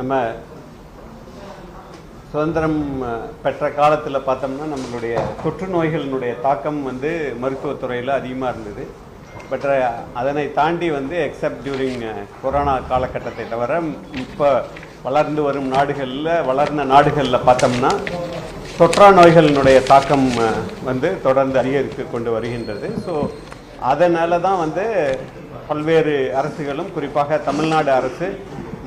நம்ம சுதந்திரம் பெற்ற காலத்தில் பார்த்தோம்னா நம்மளுடைய தொற்று நோய்களினுடைய தாக்கம் வந்து மருத்துவத்துறையில் அதிகமாக இருந்தது. பட் அதனை தாண்டி வந்து எக்ஸப்ட் டியூரிங் கொரோனா காலகட்டத்தை தவிர இப்போ வளர்ந்து வரும் நாடுகளில் வளர்ந்த நாடுகளில் பார்த்தோம்னா தொற்றா நோய்களினுடைய தாக்கம் வந்து தொடர்ந்து அதிகரித்து கொண்டு வருகின்றது. ஸோ அதனால தான் வந்து பல்வேறு அரசுகளும் குறிப்பாக தமிழ்நாடு அரசு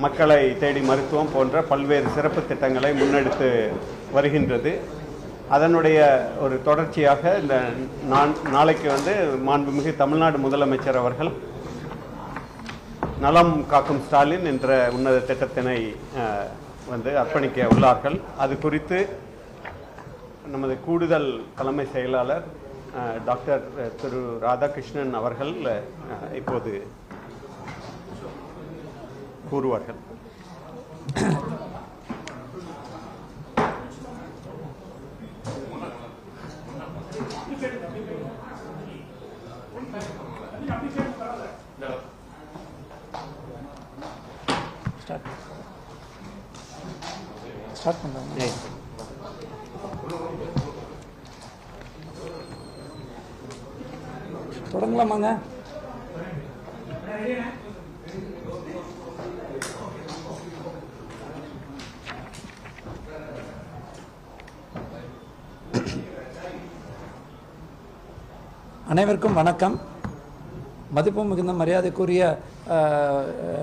மக்களை தேடி மருத்துவம் போன்ற பல்வேறு சிறப்பு திட்டங்களை முன்னெடுத்து வருகின்றது. அதனுடைய ஒரு தொடர்ச்சியாக இந்த நான் நாளைக்கு வந்து மாண்புமிகு தமிழ்நாடு முதலமைச்சர் அவர்கள் நலம் காக்கும் ஸ்டாலின் என்ற உன்னத திட்டத்தினை வந்து அர்ப்பணிக்க உள்ளார்கள். அது குறித்து நமது கூடுதல் தலைமை செயலாளர் டாக்டர் திரு ராதாகிருஷ்ணன் அவர்கள் இப்போது கூறுவார்கள். ஸ்டார்ட் ஸ்டார்ட் பண்ணுறாங்க தொடங்கலாமாங்க? அனைவருக்கும் வணக்கம். மதிப்பு மிகுந்த மரியாதைக்குரிய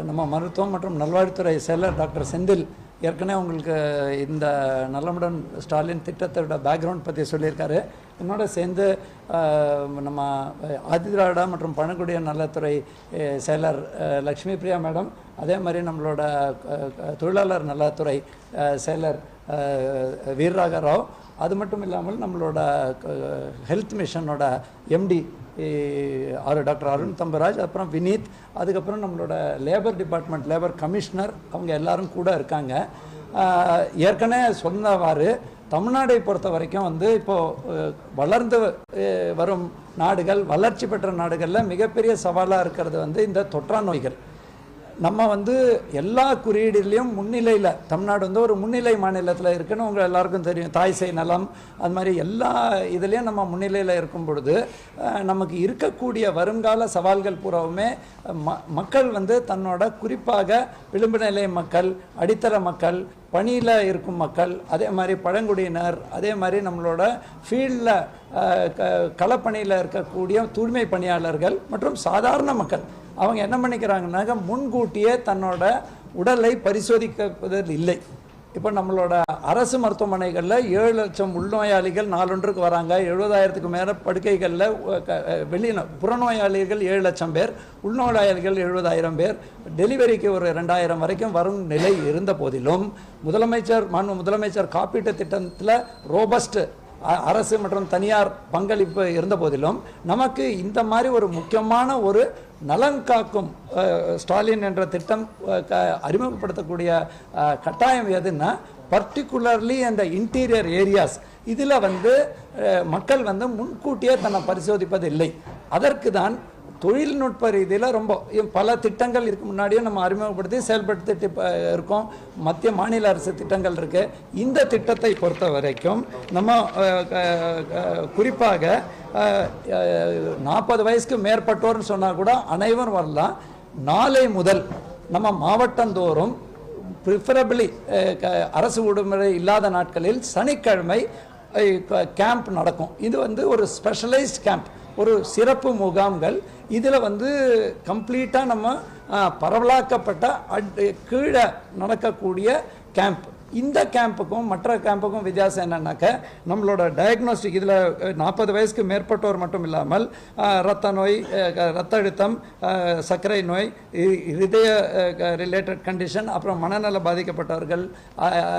நம்ம மருத்துவம் மற்றும் நல்வாழ்வுத்துறை செயலர் டாக்டர் செந்தில் ஏற்கனவே உங்களுக்கு இந்த நல்லமுடன் ஸ்டாலின் திட்டத்தோட பேக்ரவுண்ட் பற்றி சொல்லியிருக்காரு. என்னோட சேர்ந்து நம்ம ஆதிதிராவிட மற்றும் பழங்குடிய நலத்துறை செயலர் லக்ஷ்மி பிரியா மேடம் அதே மாதிரி நம்மளோட தொழிலாளர் நலத்துறை செயலர் வீரராக ராவ் அது மட்டும் இல்லாமல் நம்மளோட health மிஷனோட MD R doctor Arun Thambaraj அப்புறம் வினீத் அதுக்கப்புறம் நம்மளோட லேபர் டிபார்ட்மெண்ட் லேபர் கமிஷனர் அவங்க எல்லாரும் கூட இருக்காங்க. ஏற்கனவே சொன்னவாறு தமிழ்நாடை பொறுத்த வரைக்கும் வந்து இப்போது வளர்ந்து வரும் நாடுகள் வளர்ச்சி பெற்ற நாடுகளில் மிகப்பெரிய சவாலாக இருக்கிறது வந்து இந்த தொற்றா நோய்கள் நம்ம வந்து எல்லா குறியீடுலேயும் முன்னிலையில் தமிழ்நாடு வந்து ஒரு முன்னிலை மாநிலத்தில் இருக்குன்னு உங்கள் எல்லாருக்கும் தெரியும். தாய் செய் நலம் அது மாதிரி எல்லா இதுலேயும் நம்ம முன்னிலையில் இருக்கும் பொழுது நமக்கு இருக்கக்கூடிய வருங்கால சவால்கள் பூராவுமே ம மக்கள் வந்து தன்னோட குறிப்பாக விளிம்பு நிலை மக்கள் அடித்தர மக்கள் பணியில் இருக்கும் மக்கள் அதே மாதிரி பழங்குடியினர் அதே மாதிரி நம்மளோட ஃபீல்டில் களப்பணியில் இருக்கக்கூடிய தூய்மை பணியாளர்கள் மற்றும் சாதாரண மக்கள். அவங்க என்ன பண்ணிக்கிறாங்கன்னாக்க முன்கூட்டியே தன்னோட உடலை பரிசோதிக்கப்பதில் இல்லை. இப்போ நம்மளோட அரசு மருத்துவமனைகளில் ஏழு லட்சம் உள்நோயாளிகள் நாளொன்றுக்கு வராங்க. எழுபதாயிரத்துக்கு மேலே படுக்கைகளில் வெளியின புறநோயாளிகள் ஏழு லட்சம் பேர் உள்நோயாளிகள் எழுபதாயிரம் பேர். டெலிவரிக்கு ஒரு ரெண்டாயிரம் வரைக்கும் வரும் நிலை இருந்த போதிலும் முதலமைச்சர் மாண்பு முதலமைச்சர் காப்பீட்டு திட்டத்தில் ரோபஸ்ட் அரசு மற்றும் தனியார் பங்களிப்பு இருந்த போதிலும் நமக்கு இந்த மாதிரி ஒரு முக்கியமான ஒரு நலன் காக்கும் ஸ்டாலின் என்ற திட்டம் அறிமுகப்படுத்தக்கூடிய கட்டாயம் எதுன்னா பர்டிகுலர்லி அந்த இன்டீரியர் ஏரியாஸ் இதில் வந்து மக்கள் வந்து முன்கூட்டியே தன்னை பரிசோதிப்பது இல்லை அதற்கு தான் தொழில்நுட்ப ரீதியில் ரொம்ப பல திட்டங்கள் இதுக்கு முன்னாடியே நம்ம அறிமுகப்படுத்தி செயல்படுத்திட்டு இருக்கோம். மத்திய மாநில அரசு திட்டங்கள் இருக்குது இந்த திட்டத்தை பொறுத்த வரைக்கும் நம்ம குறிப்பாக நாற்பது வயசுக்கு மேற்பட்டோர்னு சொன்னால் கூட அனைவரும் வரலாம். நாளை முதல் நம்ம மாவட்டந்தோறும் ப்ரிஃபரபிளி அரசு விடுமுறை இல்லாத நாட்களில் சனிக்கிழமை கேம்ப் நடக்கும். இது வந்து ஒரு ஸ்பெஷலைஸ்ட் கேம்ப் ஒரு சிறப்பு முகாம்கள். இதில் வந்து கம்ப்ளீட்டாக நம்ம பரவலாக்கப்பட்ட அட் கீழே நடக்கக்கூடிய கேம்ப் இந்த கேம்புக்கும் மற்ற கேம்புக்கும் வித்தியாசம் என்னன்னாக்க நம்மளோட டயக்னோஸ்டிக் இதில் நாற்பது வயசுக்கு மேற்பட்டோர் மட்டும் இல்லாமல் ரத்த இரத்த நோய் ரத்த அழுத்தம் சர்க்கரை நோய் இ- ரிலேட்டட் கண்டிஷன் அப்புறம் மனநல பாதிக்கப்பட்டவர்கள்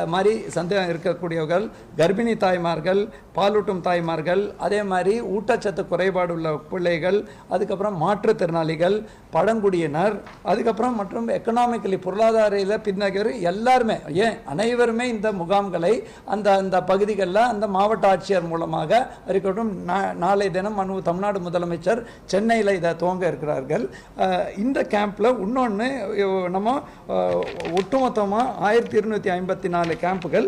மாதிரி சந்தேகம் இருக்கக்கூடியவர்கள் கர்ப்பிணி தாய்மார்கள் பாலூட்டும் தாய்மார்கள் அதே மாதிரி ஊட்டச்சத்து குறைபாடு உள்ள பிள்ளைகள் அதுக்கப்புறம் மாற்றுத்திறனாளிகள் பழங்குடியினர் அதுக்கப்புறம் மற்றும் எக்கனாமிக்கலி பொருளாதார பின்னகர் எல்லாருமே. ஏன்? அனைவரும் அனைவருமே இந்த முகாம்களை அந்த அந்த பகுதிகளில் அந்த மாவட்ட ஆட்சியர் மூலமாக இருக்கட்டும் நாளை தினம் மனு தமிழ்நாடு முதலமைச்சர் சென்னையில் இதை துவங்க இருக்கிறார்கள். இந்த கேம்பில் இன்னொன்று நம்ம ஒட்டுமொத்தமாக ஆயிரத்தி இருநூற்றி ஐம்பத்தி நாலு கேம்புகள்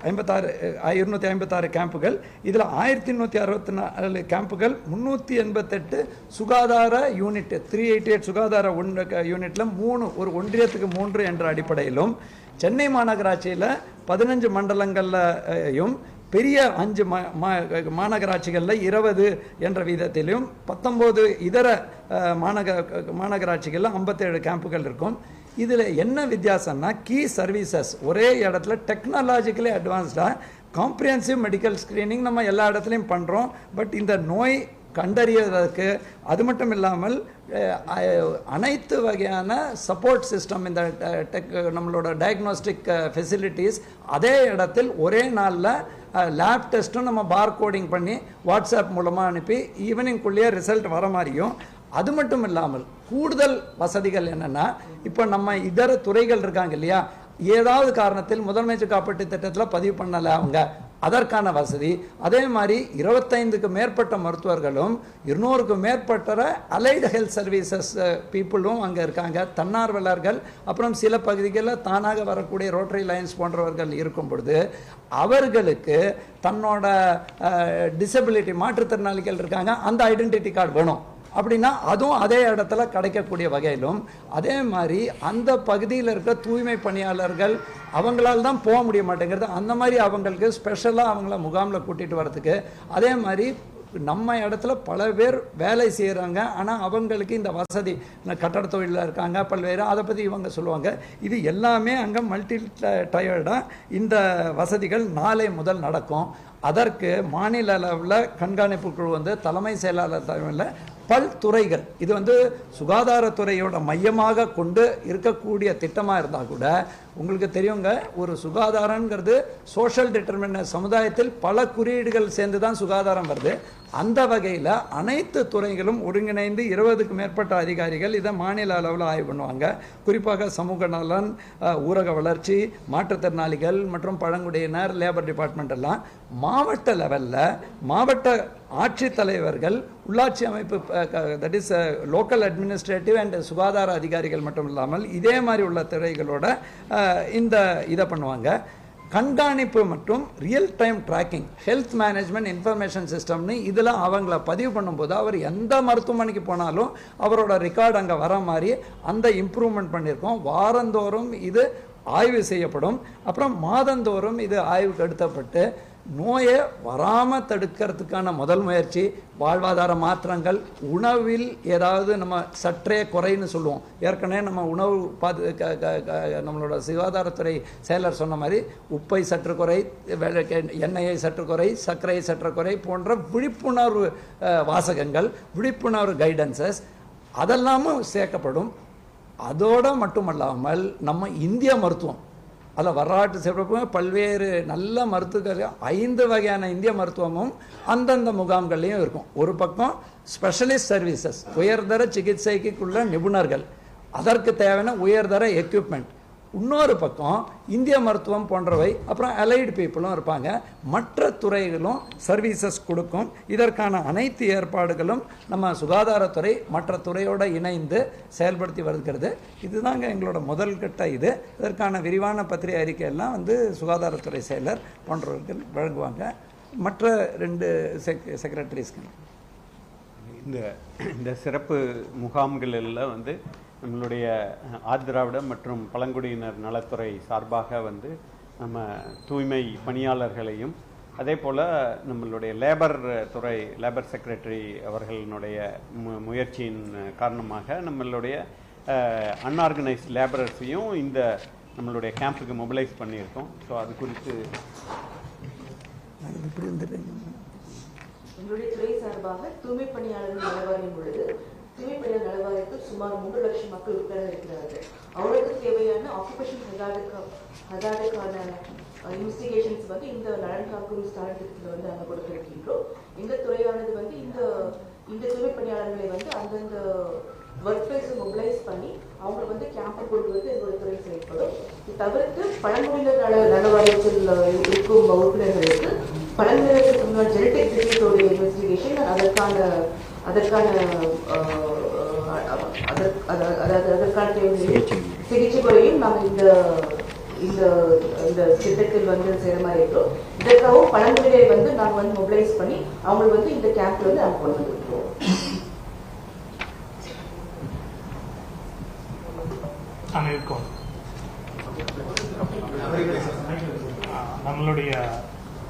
ஐம்பத்தாறு இருநூற்றி ஐம்பத்தாறு கேம்புகள் இதில் ஆயிரத்தி நூற்றி அறுபத்தி நாலு கேம்புகள் முந்நூற்றி எண்பத்தெட்டு சுகாதார யூனிட் த்ரீ எயிட்டி எயிட் சுகாதார ஒன்று யூனிட்டில் மூணு ஒரு ஒன்றியத்துக்கு மூன்று என்ற அடிப்படையிலும் சென்னை மாநகராட்சியில் பதினஞ்சு மண்டலங்கள்லையும் பெரிய அஞ்சு மா மா- மாநகராட்சிகளில் இருபது என்ற விதத்திலும் பத்தொம்போது இதர மாநக மாநகராட்சிகளில் ஐம்பத்தேழு கேம்புகள் இருக்கும். இதில் என்ன வித்தியாசம்னா கீ சர்வீசஸ் ஒரே இடத்துல டெக்னாலஜிக்கலி அட்வான்ஸ்டாக காம்ப்ரிஹென்சிவ் மெடிக்கல் ஸ்க்ரீனிங் நம்ம எல்லா இடத்துலையும் பண்ணுறோம் பட் இந்த நோய் கண்டறியதற்கு அது மட்டும் இல்லாமல் அனைத்து வகையான சப்போர்ட் சிஸ்டம் இந்த டெக் நம்மளோட டயக்னோஸ்டிக் ஃபெசிலிட்டிஸ் அதே இடத்தில் ஒரே நாளில் லேப் டெஸ்ட்டும் நம்ம பார் கோடிங் பண்ணி வாட்ஸ்அப் மூலமாக அனுப்பி ஈவினிங்குள்ளேயே ரிசல்ட் வர மாதிரியும் அது மட்டும் இல்லாமல் கூடுதல் வசதிகள் என்னென்னா இப்போ நம்ம இதர துறைகள் இருக்காங்க இல்லையா? ஏதாவது காரணத்தில் முதலமைச்சர் காப்பீட்டு திட்டத்தில் பதிவு பண்ணலை அவங்க. அதற்கான வசதி. அதே மாதிரி இருபத்தைந்துக்கு மேற்பட்ட மருத்துவர்களும் இருநூறுக்கு மேற்பட்ட அலைடு ஹெல்த் சர்வீசஸ் பீப்புளும் அங்கே இருக்காங்க. தன்னார்வலர்கள் அப்புறம் சில பகுதிகளில் தானாக வரக்கூடிய ரோட்டரி லைன்ஸ் போன்றவர்கள் இருக்கும் பொழுது அவர்களுக்கு தன்னோட டிசபிலிட்டி மாற்றுத்திறனாளிகள் இருக்காங்க. அந்த ஐடென்டிட்டி கார்டு வேணும். அப்படின்னா அதுவும் அதே இடத்துல கிடைக்கக்கூடிய வகையிலும் அதே மாதிரி அந்த பகுதியில் இருக்க தூய்மை பணியாளர்கள் அவங்களால தான் போக முடிய மாட்டேங்கிறது அந்த மாதிரி அவங்களுக்கு ஸ்பெஷலாக அவங்கள முகாமில் கூட்டிகிட்டு வரத்துக்கு அதே மாதிரி நம்ம இடத்துல பல பேர் வேலை செய்கிறாங்க ஆனால் அவங்களுக்கு இந்த வசதி கட்டட தொழிலில் இருக்காங்க பல்வேறு அதை பற்றி இவங்க சொல்லுவாங்க. இது எல்லாமே அங்கே மல்டி டயர்டாக இந்த வசதிகள் நாளை முதல் நடக்கும். அதற்கு மாநில அளவில் கண்காணிப்பு குழு வந்து தலைமை செயலாளர் தலைமையில் பல்துறைகள் இது வந்து சுகாதாரத்துறையோட மையமாக கொண்டு இருக்கக்கூடிய திட்டமாக இருந்தால் கூட உங்களுக்கு தெரியுங்க ஒரு சுகாதாரங்கிறது சோஷியல் டிட்டர்மின சமுதாயத்தில் பல குறியீடுகள் சேர்ந்து தான் சுகாதாரம் வருது. அந்த வகையில் அனைத்து துறைகளும் ஒருங்கிணைந்து இருபதுக்கு மேற்பட்ட அதிகாரிகள் இதை மாநில அளவில் ஆய்வு பண்ணுவாங்க. குறிப்பாக சமூக நலன் ஊரக வளர்ச்சி மாற்றுத்திறனாளிகள் மற்றும் பழங்குடியினர் லேபர் டிபார்ட்மெண்ட் எல்லாம் மாவட்ட லெவலில் மாவட்ட ஆட்சித்தலைவர்கள் உள்ளாட்சி அமைப்பு that is local administrative and சுகாதார அதிகாரிகள் மட்டும் இல்லாமல் இதே மாதிரி உள்ள துறைகளோட இந்த இதை பண்ணுவாங்க. கண்காணிப்பு மற்றும் real time tracking health management information சிஸ்டம்னு இதில் அவங்கள பதிவு பண்ணும்போது அவர் எந்த மருத்துவமனைக்கு போனாலும் அவரோட ரெக்கார்டு அங்கே வர மாதிரி அந்த இம்ப்ரூவ்மெண்ட் பண்ணியிருக்கோம். வாரந்தோறும் இது ஆய்வு செய்யப்படும். அப்புறம் மாதந்தோறும் இது ஆய்வுக்கு எடுத்தப்பட்டு நோயை வராமல் தடுக்கிறதுக்கான முதல் முயற்சி வாழ்வாதார மாற்றங்கள். உணவில் ஏதாவது நம்ம சற்றே குறைன்னு சொல்லுவோம். ஏற்கனவே நம்ம உணவு பாது க- க- நம்மளோட சுகாதாரத்துறை செயலர் சொன்ன மாதிரி உப்பை சற்று குறை எண்ணெயை சற்று குறை சர்க்கரையை சற்று குறை போன்ற விழிப்புணர்வு வாசகங்கள் விழிப்புணர்வு கைடன்சஸ் அதெல்லாமும் சேர்க்கப்படும். அதோட மட்டுமல்லாமல் நம்ம இந்திய மருத்துவம் அதில் வரலாற்று சிறப்பு பல்வேறு நல்ல மருத்துவர்கள் ஐந்து வகையான இந்திய மருத்துவமும் அந்தந்த முகாம்கள்லையும் இருக்கும். ஒரு பக்கம் ஸ்பெஷலிஸ்ட் சர்வீசஸ் உயர்தர சிகிச்சைக்குள்ள நிபுணர்கள். அதற்கு தேவையான உயர்தர எக்யூப்மெண்ட் இன்னொரு பக்கம் இந்திய மருத்துவம் போன்றவை அப்புறம் அலைடு பீப்புளும் இருப்பாங்க. மற்ற துறைகளும் சர்வீசஸ் கொடுக்கும். இதற்கான அனைத்து ஏற்பாடுகளும் நம்ம சுகாதாரத்துறை மற்ற துறையோட இணைந்து செயல்படுத்தி வருகிறது. இதுதாங்க எங்களோட முதல் கட்ட இது. இதற்கான விரிவான பத்திரிகை அறிக்கையெல்லாம் வந்து சுகாதாரத்துறை செயலர் போன்றவர்கள் வழங்குவாங்க. மற்ற ரெண்டு செக் செக்ரட்டரிஸ்க்கு இந்த இந்த சிறப்பு முகாம்கள் எல்லாம் வந்து நம்மளுடைய ஆதிராவிட மற்றும் பழங்குடியினர் நலத்துறை சார்பாக வந்து நம்ம தூய்மை பணியாளர்களையும் அதே போல் நம்மளுடைய லேபர் துறை லேபர் செக்ரட்டரி அவர்களுடைய மு முயற்சியின் காரணமாக நம்மளுடைய அன்ஆர்கனைஸ்ட் லேபரர்ஸையும் இந்த நம்மளுடைய கேம்புக்கு மொபிலைஸ் பண்ணியிருக்கோம். ஸோ அது குறித்து எங்களுடைய துறை சார்பாக தூய்மை பணியாளர்கள் நலவாரியம் உள்ளது தூய்மை பணியாளர் நலவாரியத்தில் சுமார் மூன்று லட்சம் மக்கள் உட்பட இருக்கிறார்கள். அவர்களுக்கு தேவையான ஆக்குபேஷன் ஹசார்டுக்கு ஹசார்டுக்கான இன்வெஸ்டிகேஷன்ஸ் வந்து இந்த நலன் காக்கும் ஸ்தானத்தில் வந்து நாங்கள் கொடுத்திருக்கின்றோம். இந்த துறையானது வந்து இந்த இந்த தூய்மை பணியாளர்களை வந்து அந்தந்த ஒர்க் பிளேஸ் மொபிலைஸ் பண்ணி அவங்க வந்து கேம்ப் வந்து எங்களுடைய துறை செயல்படும். இது தவிர்த்து பழங்குடியினர் நல நலவாரியத்தில் இருக்கும் உறுப்பினர்களுக்கு பழங்குடியினருக்கு ஜெனடிக் டிசீஸோட இன்வெஸ்டிகேஷன் அதற்கான அதற்கான அதாவது அதற்கான தேவைகளையும் சிகிச்சை முறையும் நாங்கள் இந்த இந்த இந்த திட்டத்தில் வந்து செய்கிற மாதிரி இருக்கிறோம். இதற்காகவும் பழங்குடியை வந்து நாங்கள் வந்து மொபிலைஸ் பண்ணி அவங்களுக்கு வந்து இந்த கேம்ப்ல வந்து நாங்கள் கொண்டு இருக்கோம் நம்மளுடைய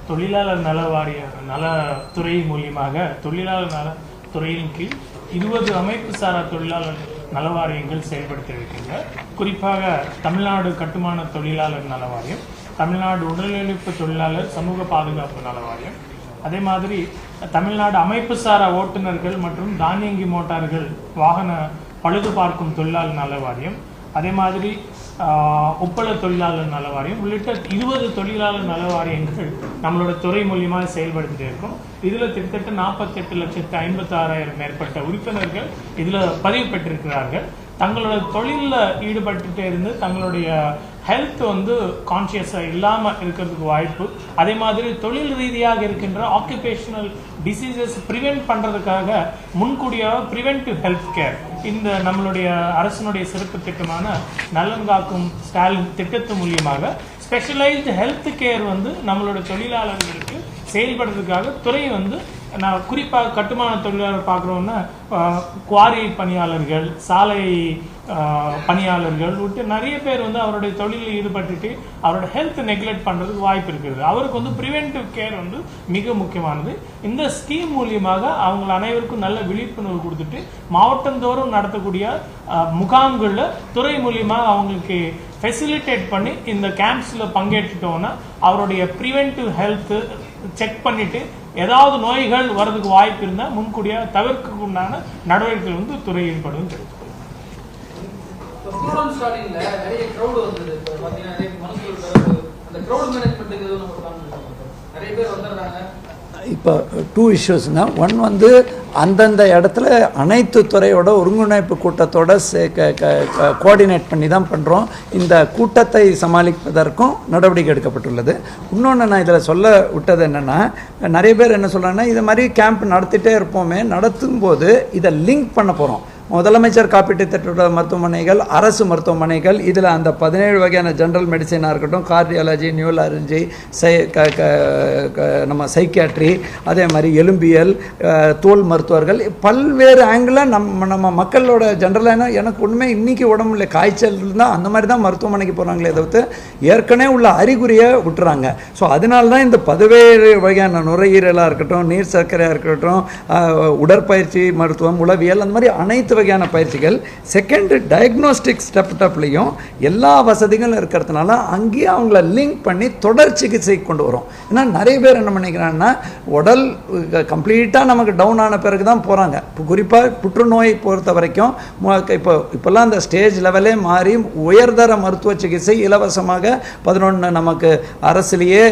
தொழிலாளர் நல வாரிய நலத்துறை மூலியமாக தொழிலாளர் நல துறையின் கீழ் இருபது அமைப்பு சாரா தொழிலாளர் நலவாரியங்கள் செயல்படுத்தி இருக்கின்ற குறிப்பாக தமிழ்நாடு கட்டுமான தொழிலாளர் நலவாரியம் தமிழ்நாடு உடலுழைப்பு தொழிலாளர் சமூக பாதுகாப்பு நலவாரியம். அதே மாதிரி தமிழ்நாடு அமைப்பு சாரா ஓட்டுநர்கள் மற்றும் தானியங்கி மோட்டார்கள் வாகன பழுது பார்க்கும் தொழிலாளர் நல வாரியம் அதே மாதிரி ஒப்பள தொழிலாளர் நல வாரியம் உள்ளிட்ட இருபது தொழிலாளர் நல வாரியங்கள் நம்மளோட துறை மூலியமாக செயல்படுத்திட்டு இருக்கோம். இதில் கிட்டத்தட்ட நாற்பத்தெட்டு லட்சத்து ஐம்பத்தாறாயிரம் மேற்பட்ட உறுப்பினர்கள் இதில் பதிவு பெற்றிருக்கிறார்கள். தங்களோட தொழிலில் ஈடுபட்டுட்டே இருந்து தங்களுடைய ஹெல்த் வந்து கான்சியஸாக இல்லாமல் இருக்கிறதுக்கு வாய்ப்பு. அதே மாதிரி தொழில் ரீதியாக இருக்கின்ற ஆக்குபேஷனல் டிசீசஸ் ப்ரிவென்ட் பண்ணுறதுக்காக முன்கூடியாக ப்ரிவென்டிவ் ஹெல்த் கேர் இந்த நம்மளுடைய அரசினுடைய சிறப்பு திட்டமான நலன் காக்கும் ஸ்டாலின் திட்டத்து மூலியமாக ஸ்பெஷலைஸ்டு ஹெல்த் கேர் வந்து நம்மளோட தொழிலாளர்களுக்கு செயல்படுறதுக்காக துறை வந்து நான் குறிப்பாக கட்டுமான தொழிலாளர் பார்க்குறோன்னா குவாரி பணியாளர்கள் சாலை பணியாளர்கள் விட்டு நிறைய பேர் வந்து அவருடைய தொழிலில் ஈடுபட்டுட்டு அவரோட ஹெல்த் நெக்லெக்ட் பண்ணுறதுக்கு வாய்ப்பு இருக்கிறது அவருக்கு வந்து ப்ரிவென்டிவ் கேர் வந்து மிக முக்கியமானது. இந்த ஸ்கீம் மூலியமாக அவங்க அனைவருக்கும் நல்ல விழிப்புணர்வு கொடுத்துட்டு மாவட்டந்தோறும் நடத்தக்கூடிய முகாம்களில் துறை மூலியமாக அவங்களுக்கு ஃபெசிலிட்டேட் பண்ணி இந்த கேம்ப்ஸில் பங்கேற்றுட்டோன்னா அவருடைய ப்ரிவென்டிவ் ஹெல்த்து செக் பண்ணிவிட்டு ஏதாவது நோய்கள் வர்றதுக்கு வாய்ப்பு இருந்தால் முன்கூடியாக தவிர்க்க உண்டான நடவடிக்கைகள் வந்து துறை ஈடுபடும் தெரிவித்துக் நிறைய பார்த்தீங்கன்னா நிறைய நிறைய பேர் வந்துடுறாங்க இப்போ டூ இஷ்யூஸ்னா ஒன் வந்து அந்தந்த இடத்துல அனைத்து துறையோட ஒருங்கிணைப்பு கூட்டத்தோட கோஆர்டினேட் பண்ணி தான் பண்ணுறோம் இந்த கூட்டத்தை சமாளிப்பதற்கும் நடவடிக்கை எடுக்கப்பட்டுள்ளது. இன்னொன்று நான் இதில் சொல்ல விட்டது என்னென்னா நிறைய பேர் என்ன சொல்கிறாங்கன்னா இது மாதிரி கேம்ப் நடத்திட்டே இருப்போமே நடத்தும் போது இதை லிங்க் பண்ண போகிறோம் முதலமைச்சர் காப்பீட்டு திட்டத்தோட மருத்துவமனைகள் அரசு மருத்துவமனைகள் இதில் அந்த பதினேழு வகையான ஜென்ரல் மெடிசனாக இருக்கட்டும் கார்டியாலஜி நியூலாலஜி சை க க க- நம்ம சைக்கியாட்ரி அதே மாதிரி எலும்பியல் தோல் மருத்துவர்கள் பல்வேறு ஆங்கிளில் நம்ம நம்ம மக்களோட ஜென்ரலான எனக்கு ஒன்றுமே இன்னைக்கு இல்லை காய்ச்சல் இருந்தால் அந்த மாதிரி தான் மருத்துவமனைக்கு போகிறாங்களே தவிர்த்து ஏற்கனவே உள்ள அறிகுறியை விட்டுறாங்க. ஸோ அதனால தான் இந்த பல்வேறு வகையான நுரையீரலாக இருக்கட்டும் நீர் சர்க்கரையாக இருக்கட்டும் உடற்பயிற்சி மருத்துவம் உளவியல் அந்த மாதிரி அனைத்து வகையான பயிற்சிகள் செகண்ட் டயக்னோஸ்டிக் ஸ்டெப் டப்லையும் எல்லா வசதிகளும் இருக்கிறதுனால அங்கேயே அவங்கள லிங்க் பண்ணி தொடர் சிகிச்சை கொண்டு வரும். ஏன்னா நிறைய பேர் என்ன பண்ணிக்கிறாங்கன்னா உடல் கம்ப்ளீட்டாக நமக்கு டவுன் ஆன பிறகு தான் போகிறாங்க இப்போ குறிப்பாக புற்றுநோய் பொறுத்த வரைக்கும் இப்போ இப்போல்லாம் அந்த ஸ்டேஜ் லெவலே மாறி உயர்தர மருத்துவ சிகிச்சை இலவசமாக பதினொன்று நமக்கு அரசுலேயே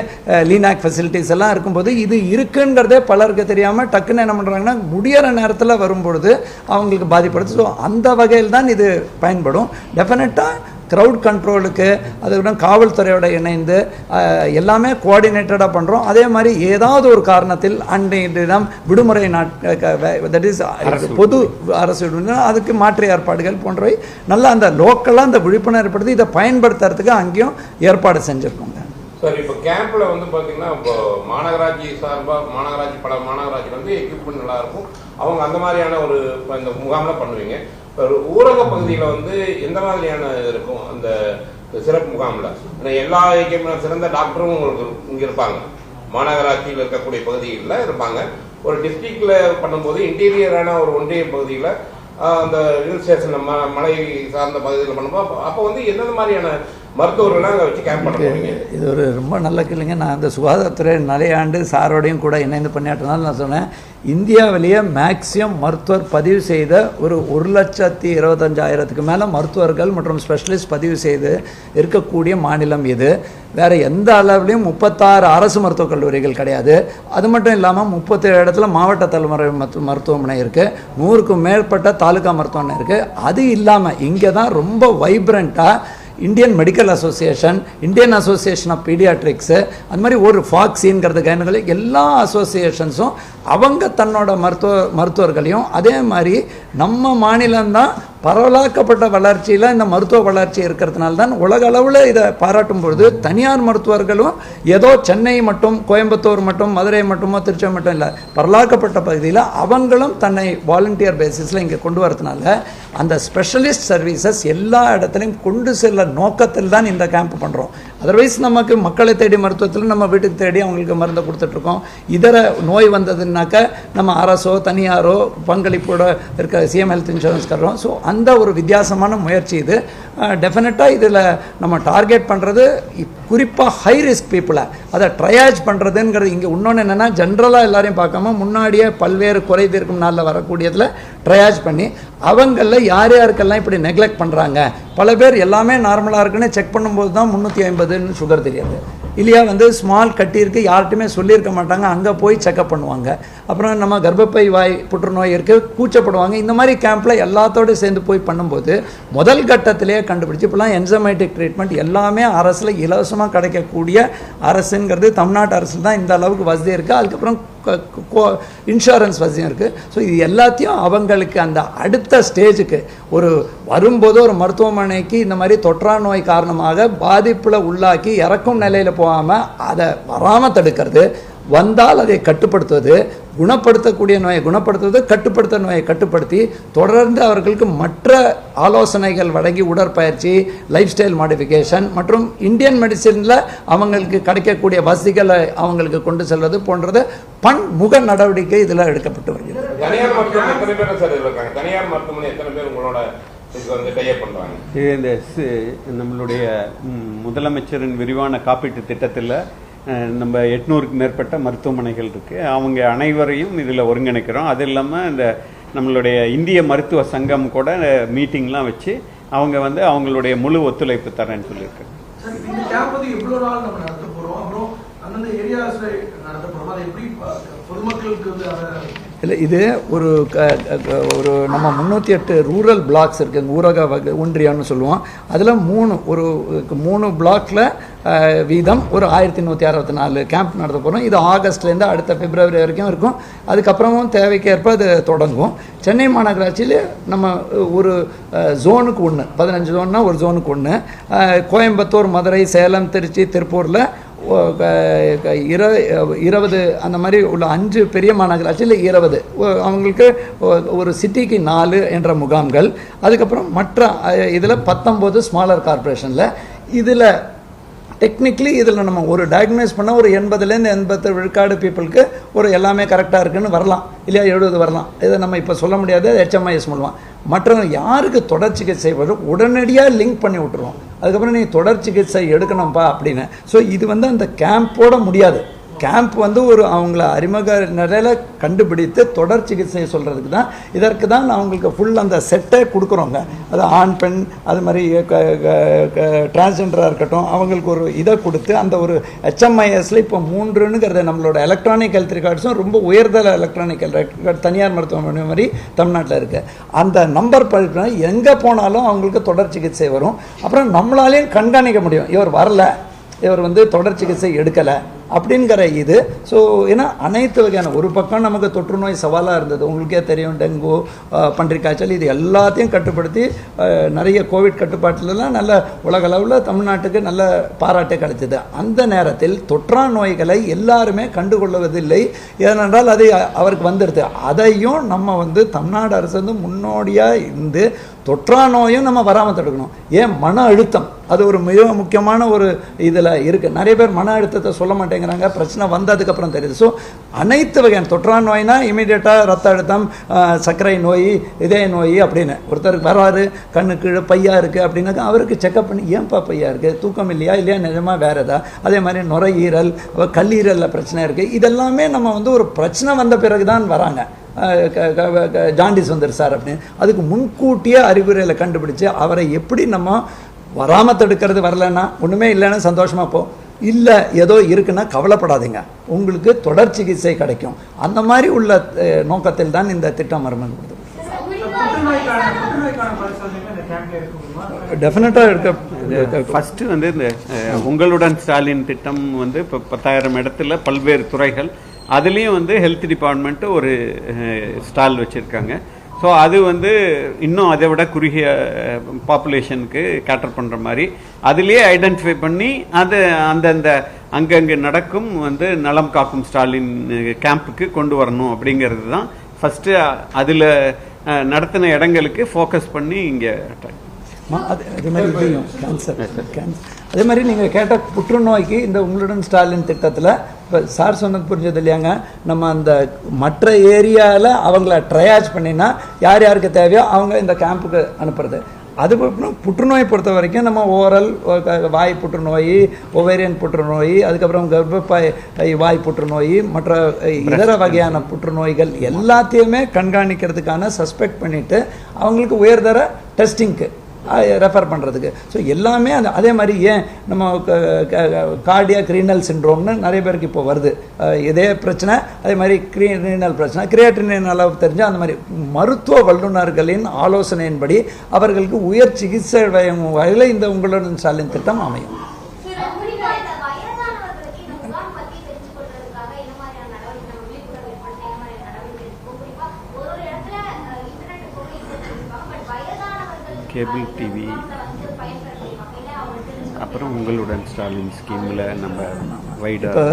லீனாக் ஃபெசிலிட்டிஸ் எல்லாம் இருக்கும்போது இது இருக்குன்றதே பலருக்கு தெரியாமல் டக்குன்னு என்ன பண்ணுறாங்கன்னா முடியிற நேரத்தில் வரும்பொழுது அவங்களுக்கு பாதிப்பு பாதிப்படுது ஸோ அந்த வகையில் தான் இது பயன்படும். டெஃபினட்டாக க்ரௌட் கண்ட்ரோலுக்கு அதுக்கப்புறம் காவல்துறையோட இணைந்து எல்லாமே கோஆர்டினேட்டடாக பண்ணுறோம் அதே மாதிரி ஏதாவது ஒரு காரணத்தில் அன்றைய தினம் விடுமுறை நாட்கள் தட் இஸ் பொது அரசு அதுக்கு மாற்று ஏற்பாடுகள் போன்றவை. நல்லா அந்த லோக்கலாக அந்த விழிப்புணர்வு ஏற்படுத்தி இதை பயன்படுத்துறதுக்கு அங்கேயும் ஏற்பாடு செஞ்சுருக்கோங்க. சார் இப்போ கேம்ப்ல வந்து பாத்தீங்கன்னா இப்போ மாநகராட்சி சார்பாக மாநகராட்சி பல மாநகராட்சி வந்து எக்யூப்மெண்ட் நல்லா இருக்கும். அவங்க அந்த மாதிரியான ஒரு இந்த முகாம்ல பண்ணுவீங்க. ஒரு ஊரக பகுதியில வந்து எந்த மாதிரியான இது இருக்கும்? அந்த சிறப்பு முகாம்ல? ஏன்னா எல்லா எக்யூப்மெண்ட் சிறந்த டாக்டரும் உங்களுக்கு இங்க இருப்பாங்க. மாநகராட்சியில் இருக்கக்கூடிய பகுதிகளில் இருப்பாங்க. ஒரு டிஸ்ட்ரிக்ட்ல பண்ணும்போது இன்டீரியரான ஒரு ஒன்றிய பகுதியில் அந்த ஹில் ஸ்டேஷன் ம மலை சார்ந்த பகுதியில் பண்ணும்போது அப்போ- அப்போ வந்து எந்தெந்த மாதிரியான மருத்துவர்கள்லாம் அங்கே வச்சு கேம்ப் பண்ண போறீங்க. இது ஒரு ரொம்ப நல்ல கேளுங்க நான் அந்த சுகாதாரத்துறை நிறைய ஆண்டு சாரோடையும் கூட இணைந்து பணியாற்றினாலும் நான் சொன்னேன். இந்தியாவிலேயே மேக்சிமம் மருத்துவர் பதிவு செய்த ஒரு ஒரு லட்சத்தி இருபத்தஞ்சாயிரத்துக்கு மேலே மருத்துவர்கள் மற்றும் ஸ்பெஷலிஸ்ட் பதிவு செய்து இருக்கக்கூடிய மாநிலம் இது. வேற எந்த அளவுலையும் முப்பத்தாறு அரசு மருத்துவக் கல்லூரிகள் கிடையாது. அது மட்டும் இல்லாமல் முப்பத்தேழு இடத்துல மாவட்ட தலைமுறை மருத்துவ மருத்துவமனை இருக்குது நூறுக்கும் மேற்பட்ட தாலுகா மருத்துவமனை இருக்குது அது இல்லாமல் இங்கே தான் ரொம்ப வைப்ரண்ட்டாக Indian medical association Indian association of paediatrics அந்த மாதிரி ஒரு ஃபாக்ஸின்கிறது கைனகள் எல்லா அசோசியேஷன்ஸும் அவங்க தன்னோட மருத்துவ மருத்துவர்களையும் அதே மாதிரி நம்ம மாநிலம்தான் பரவலாக்கப்பட்ட வளர்ச்சியில் இந்த மருத்துவ வளர்ச்சி இருக்கிறதுனால தான் உலக அளவில் இதை பாராட்டும் பொழுது தனியார் மருத்துவர்களும் ஏதோ சென்னை மட்டும் கோயம்புத்தூர் மட்டும் மதுரை மட்டுமோ திருச்சி மட்டும் இல்லை பரவலாக்கப்பட்ட பகுதியில் அவங்களும் தன்னை வாலண்டியர் பேசிஸில் இங்கே கொண்டு வரதுனால அந்த ஸ்பெஷலிஸ்ட் சர்வீசஸ் எல்லா இடத்துலையும் கொண்டு செல்ல நோக்கத்தில் தான் இந்த கேம்ப் பண்ணுறோம் அதர்வைஸ் நமக்கு மக்களை தேடி மருத்துவத்தில் நம்ம வீட்டுக்கு தேடி அவங்களுக்கு மருந்தை கொடுத்துட்ருக்கோம். இதர நோய் வந்ததுன்னாக்க நம்ம அரசோ தனியாரோ பங்களிப்போட இருக்க சிஎம் ஹெல்த் இன்சூரன்ஸ் கட்டுறோம் ஸோ அந்த ஒரு வித்தியாசமான முயற்சி இது. டெஃபினட்டாக இதில் நம்ம டார்கெட் பண்ணுறது குறிப்பாக ஹை ரிஸ்க் பீப்புளை அதை ட்ரையாஜ் பண்ணுறதுங்கிறது இங்கே இன்னொன்று என்னென்னா ஜென்ரலாக எல்லாரையும் பார்க்காம முன்னாடியே பல்வேறு குறை தீர்க்கும் நாளில் வரக்கூடியதில் ட்ரையாஜ் பண்ணி அவங்களில் யார் யாருக்கெல்லாம் இப்படி நெக்லெக்ட் பண்ணுறாங்க பல பேர் எல்லாமே நார்மலாக இருக்குன்னு செக் பண்ணும்போது தான் முந்நூற்றி வருதுன்னு சுகர் தெரியாது. இல்லையா வந்து ஸ்மால் கட்டியிருக்கு யார்கிட்டையுமே சொல்லியிருக்க மாட்டாங்க அங்கே போய் செக்அப் பண்ணுவாங்க. அப்புறம் நம்ம கர்ப்பப்பை வாய் புற்றுநோய் இருக்குது கூச்சப்படுவாங்க. இந்த மாதிரி கேம்பில் எல்லாத்தோடு சேர்ந்து போய் பண்ணும்போது முதல் கட்டத்திலேயே கண்டுபிடிச்சு இப்போலாம் என்சமைட்டிக் ட்ரீட்மெண்ட் எல்லாமே அரசில் இலவசமாக கிடைக்கக்கூடிய அரசுங்கிறது தமிழ்நாட்டு அரசு தான் இந்த அளவுக்கு வசதி இருக்குது அதுக்கப்புறம் இன்சூரன்ஸ் வசதியும் இருக்குது ஸோ இது எல்லாத்தையும் அவங்களுக்கு அந்த அடுத்த ஸ்டேஜுக்கு ஒரு வரும்போது ஒரு மருத்துவமனைக்கு இந்த மாதிரி தொற்றா நோய் காரணமாக பாதிப்பில் உள்ளாக்கி இறக்கும் நிலையில் போகாமல் அதை வராமல் தடுக்கிறது வந்தால் அதை கட்டுப்படுத்துவது குணப்படுத்தக்கூடிய நோயை குணப்படுத்துவது கட்டுப்படுத்த நோயை கட்டுப்படுத்தி தொடர்ந்து அவர்களுக்கு மற்ற ஆலோசனைகள் வழங்கி உடற்பயிற்சி லைஃப் ஸ்டைல் மாடிஃபிகேஷன் மற்றும் இந்தியன் மெடிசினில் அவங்களுக்கு கிடைக்கக்கூடிய வசதிகளை அவங்களுக்கு கொண்டு செல்வது போன்றது பன்முக நடவடிக்கை இதில் எடுக்கப்பட்டு வருகிறது. தனியார் மருத்துவமனை எத்தனை பேர் சார் இருக்காங்க? தனியார் மருத்துவமனை எத்தனை பேர் உங்களோட இது இந்த நம்மளுடைய முதலமைச்சரின் விரிவான காப்பீட்டு திட்டத்தில் நம்ம எட்நூறுக்கு மேற்பட்ட மருத்துவமனைகள் இருக்குது அவங்க அனைவரையும் இதில் ஒருங்கிணைக்கிறோம். அது இல்லாமல் இந்த நம்மளுடைய இந்திய மருத்துவ சங்கம் கூட மீட்டிங்லாம் வச்சு அவங்க வந்து அவங்களுடைய முழு ஒத்துழைப்பு தரேன்னு சொல்லியிருக்காங்க. நடத்த போறோம்? அப்புறம் அந்தந்த ஏரியாஸ்ல நடத்த போறோம்? அதை எப்படி பொதுமக்களுக்கு வந்து அதை இல்லை இது ஒரு க- ஒரு நம்ம முந்நூற்றி எட்டு ரூரல் பிளாக்ஸ் இருக்குது ஊரக வகை ஒன்றியம்னு சொல்லுவோம். அதில் மூணு ஒரு மூணு பிளாக்ல வீதம் ஒரு ஆயிரத்தி நூற்றி அறுபத்தி நாலு கேம்ப் நடத்த போகிறோம் இது ஆகஸ்ட்லேருந்து அடுத்த பிப்ரவரி வரைக்கும் இருக்கும். அதுக்கப்புறமும் தேவைக்கேற்ப அது தொடங்கும். சென்னை மாநகராட்சியில் நம்ம ஒரு ஜோனுக்கு ஒன்று பதினஞ்சு ஜோன்னா ஒரு ஜோனுக்கு ஒன்று கோயம்புத்தூர் மதுரை சேலம் திருச்சி திருப்பூரில் இர இருபது அந்த மாதிரி உள்ள அஞ்சு பெரிய மாநகராட்சியில் இருபது. ஓ, அவங்களுக்கு ஒரு சிட்டிக்கு நாலு என்ற முகாம்கள். அதுக்கப்புறம் மற்ற இதில் பத்தொம்போது ஸ்மாலர் கார்ப்பரேஷனில் இதில் டெக்னிக்கலி இதில் நம்ம ஒரு டயக்னைஸ் பண்ணால் ஒரு எண்பதுலேருந்து எண்பத்து விழுக்காடு பீப்புளுக்கு ஒரு எல்லாமே கரெக்டாக இருக்குன்னு வரலாம். இல்லையா எழுபது வரலாம். இதை நம்ம இப்போ சொல்ல முடியாது ஹெச்எம்ஐஎஸ் மூலமாக மற்றவங்க யாருக்கு தொடர் சிகிச்சை உடனடியாக லிங்க் பண்ணி விட்டுருவோம். அதுக்கப்புறம் நீ தொடர் சிகிச்சை எடுக்கணும்ப்பா அப்படின்னு. ஸோ இது வந்து அந்த கேம்போட முடியாது. கேம்ப் வந்து ஒரு அவங்கள அறிமுக நிலையில் கண்டுபிடித்து தொடர் சிகிச்சை சொல்கிறதுக்கு தான் இதற்கு தான் அவங்களுக்கு ஃபுல் அந்த செட்டே கொடுக்குறோங்க. அது ஆண் பெண் அது மாதிரி டிரான்ஸ்ஜெண்டராக இருக்கட்டும் அவங்களுக்கு ஒரு இதை கொடுத்து அந்த ஒரு ஹெச்எம்ஐஎஸ்ல இப்போ மூன்றுங்கிறத நம்மளோட எலக்ட்ரானிக் ஹெல்த் ரெக்கார்ட்ஸும் ரொம்ப உயர்தர எலக்ட்ரானிக் ஹெல்த் ரெக்கார்ட் தனியார் மருத்துவமனை மாதிரி தமிழ்நாட்டில் இருக்குது அந்த நம்பர் படிக்கணும் எங்கே போனாலும் அவங்களுக்கு தொடர் சிகிச்சை வரும். அப்புறம் நம்மளாலையும் கண்காணிக்க முடியும். இவர் வரல. இவர் வந்து தொடர் சிகிச்சை எடுக்கலை. அப்படிங்கிற இது. ஸோ ஏன்னா அனைத்து வகையான ஒரு பக்கம் நமக்கு தொற்று நோய் சவாலாக இருந்தது. உங்களுக்கே தெரியும் டெங்கு பன்றி காய்ச்சல் இது எல்லாத்தையும் கட்டுப்படுத்தி நிறைய கோவிட் கட்டுப்பாட்டிலலாம் நல்ல உலக அளவில் தமிழ்நாட்டுக்கு நல்ல பாராட்டு கிடைச்சது. அந்த நேரத்தில் தொற்றா நோய்களை எல்லாருமே கண்டுகொள்வதில்லை. ஏனென்றால் அது அவருக்கு வந்துடுது அதையும் நம்ம வந்து தமிழ்நாடு அரசு வந்து முன்னோடியாக இருந்து தொற்றா நோயும் நம்ம வராமல் தடுக்கணும். ஏன்? மன அழுத்தம். அது ஒரு மிக முக்கியமான ஒரு இதில் இருக்குது நிறைய பேர் மன அழுத்தத்தை சொல்ல மாட்டேங்கிறாங்க. பிரச்சனை வந்ததுக்கப்புறம் தெரியுது. ஸோ அனைத்து வகையான தொற்றா நோய்னா இமீடியட்டாக ரத்த அழுத்தம் சர்க்கரை நோய் இதய நோய் அப்படின்னு. ஒருத்தருக்கு வராரு கண்ணு கீழே பையா இருக்குது அப்படின்னாக்கா அவருக்கு செக்அப் பண்ணி ஏன்பா பையா இருக்குது தூக்கம் இல்லையா? இல்லையா? நிஜமாக வேறு எதா அதே மாதிரி நுரையீரல் கல்லீரலில் பிரச்சனை இருக்குது இதெல்லாமே நம்ம வந்து ஒரு பிரச்சனை வந்த பிறகு தான் வராங்க. ஜாண்டிஸ் வந்துரு சார் அப்படின்னு. அதுக்கு முன்கூட்டியே அறிகுறிகளை கண்டுபிடிச்சு அவரை எப்படி நம்ம வராமல் தடுக்கிறது வரலன்னா ஒன்றுமே இல்லைன்னா சந்தோஷமாக போ. இல்லை ஏதோ இருக்குன்னா கவலைப்படாதீங்க. உங்களுக்கு தொடர் சிகிச்சை கிடைக்கும். அந்த மாதிரி உள்ள நோக்கத்தில் தான் இந்த திட்டம் மருமன் கேம்ப்ல இருக்க முடியுமா டெஃபினட்டாக இருக்க ஃபர்ஸ்ட் வந்து இந்த உங்களுடன் ஸ்டாலின் திட்டம் வந்து இப்போ பத்தாயிரம் இடத்துல பல்வேறு துறைகள் அதுலேயும் வந்து ஹெல்த் டிபார்ட்மெண்ட்டு ஒரு ஸ்டால் வச்சுருக்காங்க. ஸோ அது வந்து இன்னும் அதை விட குறுகிய பாப்புலேஷனுக்கு கேட்டர் பண்ணுற மாதிரி. அதுலேயே ஐடென்டிஃபை பண்ணி அது அந்தந்த அங்கங்கே நடக்கும் வந்து நலம் காக்கும் ஸ்டாலின் கேம்புக்கு கொண்டு வரணும் அப்படிங்கிறது தான் ஃபஸ்ட்டு அதில் நடத்தின இடங்களுக்கு ஃபோக்கஸ் பண்ணி இங்கே அது அதே மாதிரி இதையும் கேன்சர் கேன்சர் அதே மாதிரி நீங்கள் கேட்ட புற்றுநோய்க்கு இந்த உங்களுடன் ஸ்டாலின் திட்டத்தில் இப்போ சார் சொன்னது புரிஞ்சது இல்லையாங்க? நம்ம அந்த மற்ற ஏரியாவில் அவங்கள ட்ரையாஜ் பண்ணினா யார் யாருக்கு தேவையோ அவங்க இந்த கேம்புக்கு அனுப்புறது. அதுக்கப்புறம் புற்றுநோய் பொறுத்த வரைக்கும் நம்ம ஓரல் வாய் புற்றுநோய் ஒவேரியன் புற்றுநோய் அதுக்கப்புறம் கர்ப்பப்பை வாய் புற்றுநோய் மற்ற இதர வகையான புற்றுநோய்கள் எல்லாத்தையுமே கண்காணிக்கிறதுக்கான சஸ்பெக்ட் பண்ணிட்டு அவங்களுக்கு உயர்தர டெஸ்டிங்க்கு ரெஃபர் பண்ணுறதுக்கு ஸோ எல்லாமே அந்த அதே மாதிரி ஏன் நம்ம கார்டியா கிரீனல் சின்ரோம்னு நிறைய பேருக்கு இப்போ வருது. இதே பிரச்சனை அதே மாதிரி கிரீனல் பிரச்சனை கிரியேட்டினின் அளவு தெரிஞ்சால் அந்த மாதிரி மருத்துவ வல்லுநர்களின் ஆலோசனையின்படி அவர்களுக்கு உயர் சிகிச்சை வகையில் இந்த உங்களுடன் ஸ்டாலின் திட்டம் அமையும் சில குறிப்பா இந்த வயதானவர்களுக்கு இந்த முகாம் பத்தி தெரிஞ்சு கொள்றதுக்காக என்ன மாதிரியான நடவடிக்கை நம்ம விழிப்புணர்வு ஏற்படுத்த என்ன மாதிரியான நடவடிக்கை எடுப்போம் குறிப்பா ஒரு ஒரு இடத்துல அஹ், இன்டர்நெட் போக தெரிஞ்சுப்பாங்க பட் வயதானவர்கள் Cable இந்த TV. முகாம்ல வந்து பயன்பெறக்கூடிய வகையில கேபிள் டிவி. அப்புறம் உங்களுடன் ஸ்டாலின் ஸ்கீமில் நம்ம வைடா இப்போ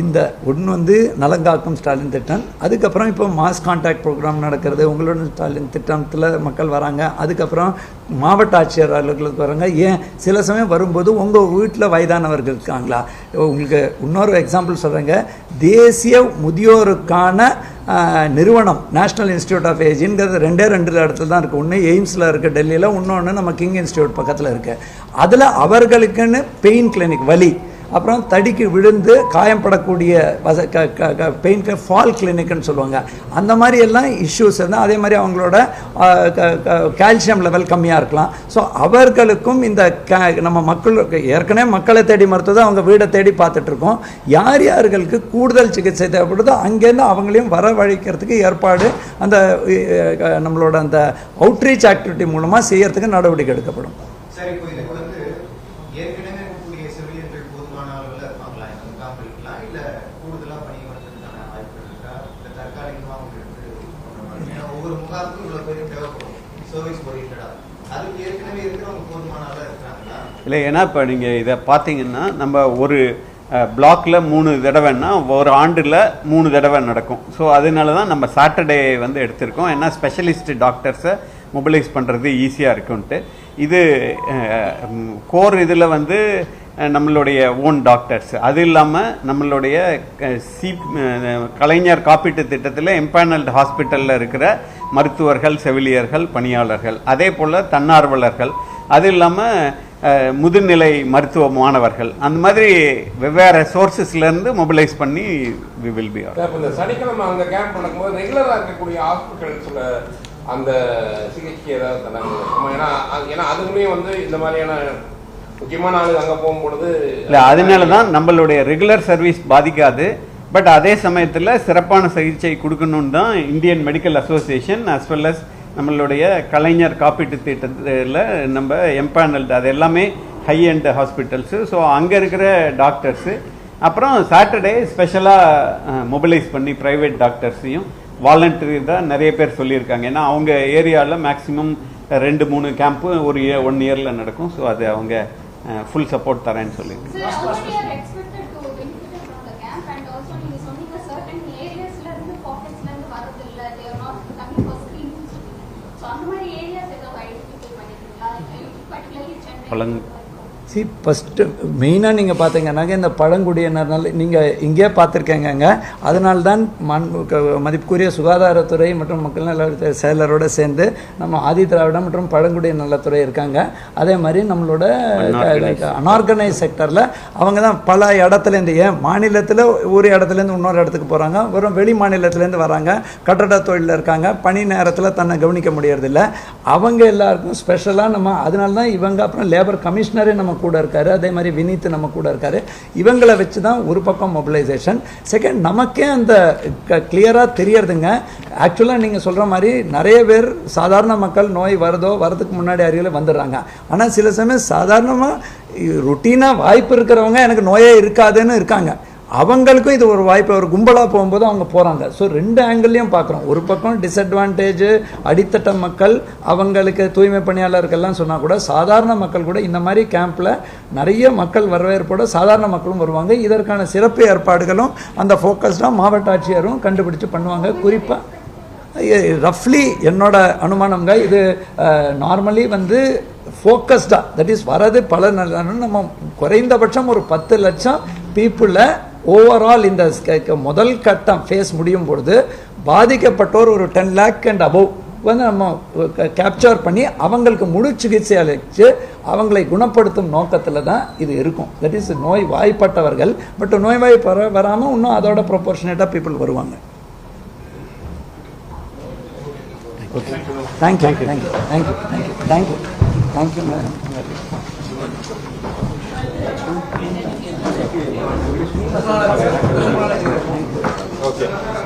இந்த ஒன்று வந்து நலங்காக்கும் ஸ்டாலின் திட்டம். அதுக்கப்புறம் இப்போ மாஸ் கான்டாக்ட் ப்ரோக்ராம் நடக்கிறது. உங்களுடன் ஸ்டாலின் திட்டத்தில் மக்கள் வராங்க. அதுக்கப்புறம் மாவட்ட ஆட்சியர் அலுவலர்களுக்கு வராங்க. ஏன்? சில சமயம் வரும்போது உங்கள் வீட்டில் வயதானவர்கள் இருக்காங்களா? உங்களுக்கு இன்னொரு எக்ஸாம்பிள் சொல்கிறேங்க தேசிய முதியோருக்கான நிறுவனம் நேஷனல் இன்ஸ்டியூட் ஆஃப் ஏஜிங்கிறது ரெண்டே ரெண்டு இடத்துல தான் இருக்குது ஒன்று எய்ம்ஸில் இருக்குது டெல்லியில் இன்னொன்று நம்ம கிங் இன்ஸ்டியூட் பக்கத்தில் இருக்குது அதில் அவர்களுக்குன்னு பெயின் கிளினிக் வலி அப்புறம் தடிக்கு விழுந்து காயம்படக்கூடிய வச க க க பெயின் ஃபால் கிளினிக்னு சொல்லுவாங்க. அந்த மாதிரி எல்லாம் இஷ்யூஸ் இருந்தால் அதே மாதிரி அவங்களோட கால்சியம் லெவல் கம்மியாக இருக்கலாம். ஸோ அவர்களுக்கும் இந்த க நம்ம மக்களுக்கு ஏற்கனவே மக்களை தேடி மருத்துவம் அவங்க வீடை தேடி பார்த்துட்ருக்கோம். யார் யார்களுக்கு கூடுதல் சிகிச்சை தேவைப்படுதோ அங்கேருந்து அவங்களையும் வரவழைக்கிறதுக்கு ஏற்பாடு அந்த நம்மளோட அந்த அவுட்ரீச் ஆக்டிவிட்டி மூலமாக செய்யறதுக்கு நடவடிக்கை எடுக்கப்படும். சரி இப்போ இதுக்கு வந்து ஏற்கனவே இருக்கக்கூடிய செவிலியர்கள் போதுமான அளவில் இருப்பாங்களா இந்த முகாம்கள் இருக்கலாம் இல்ல கூடுதலா பணியமர்த்ததுக்கான வாய்ப்புகள் இருக்கா இல்ல தற்காலிகமா அவங்க எடுத்து பண்ற மாதிரி? ஏன்னா ஒவ்வொரு முகாமுக்கும் இவ்வளவு பேரும் தேவைப்படும் சர்வீஸ் ஓரியன்டா அதுக்கு ஏற்கனவே இருக்கிறவங்க போதுமான அளவு இருக்கிறாங்களா இல்லை ஏன்னா இப்போ நீங்கள் இதை பார்த்தீங்கன்னா நம்ம ஒரு பிளாக்கில் மூணு தடவைன்னா ஒரு ஆண்டில் மூணு தடவை நடக்கும். ஸோ அதனால தான் நம்ம சாட்டர்டே வந்து எடுத்திருக்கோம். ஏன்னா ஸ்பெஷலிஸ்ட் டாக்டர்ஸை மொபிலைஸ் பண்ணுறது ஈஸியாக இருக்குன்ட்டு. இது கோர் இதில் வந்து நம்மளுடைய ஓன் டாக்டர்ஸ் அது இல்லாமல் நம்மளுடைய சி கலைஞர் காப்பீட்டு திட்டத்தில் எம்பேனல்ட் ஹாஸ்பிட்டலில் இருக்கிற மருத்துவர்கள் செவிலியர்கள் பணியாளர்கள். அதே போல் தன்னார்வலர்கள். அது இல்லாமல் முதுநிலை மருத்துவ மாணவர்கள். அந்த மாதிரி வெவ்வேறு சோர்சஸ்லேருந்து மொபிலைஸ் பண்ணி வி வில் பி ஆர் இந்த சனிக்கிழமை அங்க கேம்ப் நடக்கும்போது ரெகுலராக இருக்கக்கூடிய ஹாஸ்பிட்டல்ஸில் அந்த சிகிச்சை ஏதாவது தராங்க. ஏன்னா ஏன்னா அதுக்குமே வந்து இந்த மாதிரியான முக்கியமான ஆளு அங்க போகும்பொழுது இல்லை அதனால தான் நம்மளுடைய ரெகுலர் சர்வீஸ் பாதிக்காது. பட் அதே சமயத்தில் சிறப்பான சிகிச்சை கொடுக்கணும்னு தான் Indian medical association as well as நம்மளுடைய கலைஞர் காப்பீட்டு திட்டத்தில் நம்ம எம்பேனல்டு அது எல்லாமே ஹை அண்ட் ஹாஸ்பிட்டல்ஸு ஸோ அங்கே இருக்கிற டாக்டர்ஸு அப்புறம் சாட்டர்டே ஸ்பெஷலாக மொபிலைஸ் பண்ணி ப்ரைவேட் டாக்டர்ஸையும் வாலண்டரி தான் நிறைய பேர் சொல்லியிருக்காங்க. ஏன்னா அவங்க ஏரியாவில் மேக்ஸிமம் ரெண்டு மூணு கேம்ப்பு ஒரு இயர் ஒன் இயரில் நடக்கும். ஸோ அது அவங்க ஃபுல் சப்போர்ட் தரேன்னு சொல்லியிருக்காங்க Sir, சி ஃபஸ்ட்டு மெயினாக நீங்கள் பார்த்தீங்கன்னாக்க இந்த பழங்குடியினர்னால நீங்கள் இங்கே பார்த்துருக்கேங்கங்க அதனால தான் மண் மதிப்புக்குரிய சுகாதாரத்துறை மற்றும் மக்கள் நலத்துறை செயலரோட சேர்ந்து நம்ம ஆதி திராவிடம் மற்றும் பழங்குடியின நலத்துறை இருக்காங்க. அதே மாதிரி நம்மளோட அனார்கனைஸ் செக்டரில் அவங்க தான் பல இடத்துலேருந்து ஏன் மாநிலத்தில் ஒரு இடத்துலேருந்து இன்னொரு இடத்துக்கு போகிறாங்க வெறும் வெளி மாநிலத்திலேருந்து வராங்க. கட்டட தொழிலில் இருக்காங்க. பணி நேரத்தில் தன்னை கவனிக்க முடியறதில்ல. அவங்க எல்லாருக்கும் ஸ்பெஷலாக நம்ம அதனால தான் இவங்க அப்புறம் லேபர் கமிஷனரே நம்ம கூட இருக்காரு அதே மாதிரி வினீத் நம்ம கூட இருக்காரு. இவங்களை வச்சு தான் ஒரு பக்கம் மொபிலைசேஷன் செகண்ட் நமக்கே அந்த கிளியராக தெரியறதுங்க. ஆக்சுவலாக நீங்கள் சொல்கிற மாதிரி நிறைய பேர் சாதாரண மக்கள் நோய் வருதோ வரதுக்கு முன்னாடி அறிவில் வந்துடுறாங்க. ஆனால் சில சமயம் சாதாரணமாக ருட்டீனாக வாய்ப்பு இருக்கிறவங்க எனக்கு நோயே இருக்காதுன்னு இருக்காங்க. அவங்களுக்கும் இது ஒரு வாய்ப்பு. ஒரு கும்பலாக போகும்போது அவங்க போகிறாங்க ஸோ ரெண்டு ஆங்கிள்லையும் பார்க்குறோம். ஒரு பக்கம் டிஸ்அட்வான்டேஜ் அடித்தட்ட மக்கள் அவங்களுக்கு தூய்மை பணியாளர்கள்லாம் சொன்னால் கூட சாதாரண மக்கள் கூட இந்த மாதிரி கேம்பில் நிறைய மக்கள் வரவேற்போட சாதாரண மக்களும் வருவாங்க. இதற்கான சிறப்பு ஏற்பாடுகளும் அந்த ஃபோக்கஸ்டாக மாவட்ட ஆட்சியரும் கண்டுபிடிச்சு பண்ணுவாங்க. குறிப்பாக ரஃப்லி என்னோட அனுமானம்ங்க இது நார்மலி வந்து ஃபோக்கஸ்டாக தட் இஸ் வரது பல நல்ல நம்ம குறைந்தபட்சம் ஒரு பத்து லட்சம் பீப்புளை ஓவரால் இந்த க- முதல் கட்டம் ஃபேஸ் முடியும் பொழுது பாதிக்கப்பட்டோர் ஒரு டென் லேக் அண்ட் அபவ் வந்து நம்ம கேப்சர் பண்ணி அவங்களுக்கு முழு சிகிச்சை அளித்து அவங்களை குணப்படுத்தும் நோக்கத்தில் தான் இது இருக்கும். தட் இஸ் நோய் வாய்ப்பட்டவர்கள் பட் நோய் வாய் வர வராமல் இன்னும் அதோட ப்ரொபோர்ஷனேட்டாக பீப்புள் வருவாங்க. Thank you thank you thank you thank you thank you thank you madam okay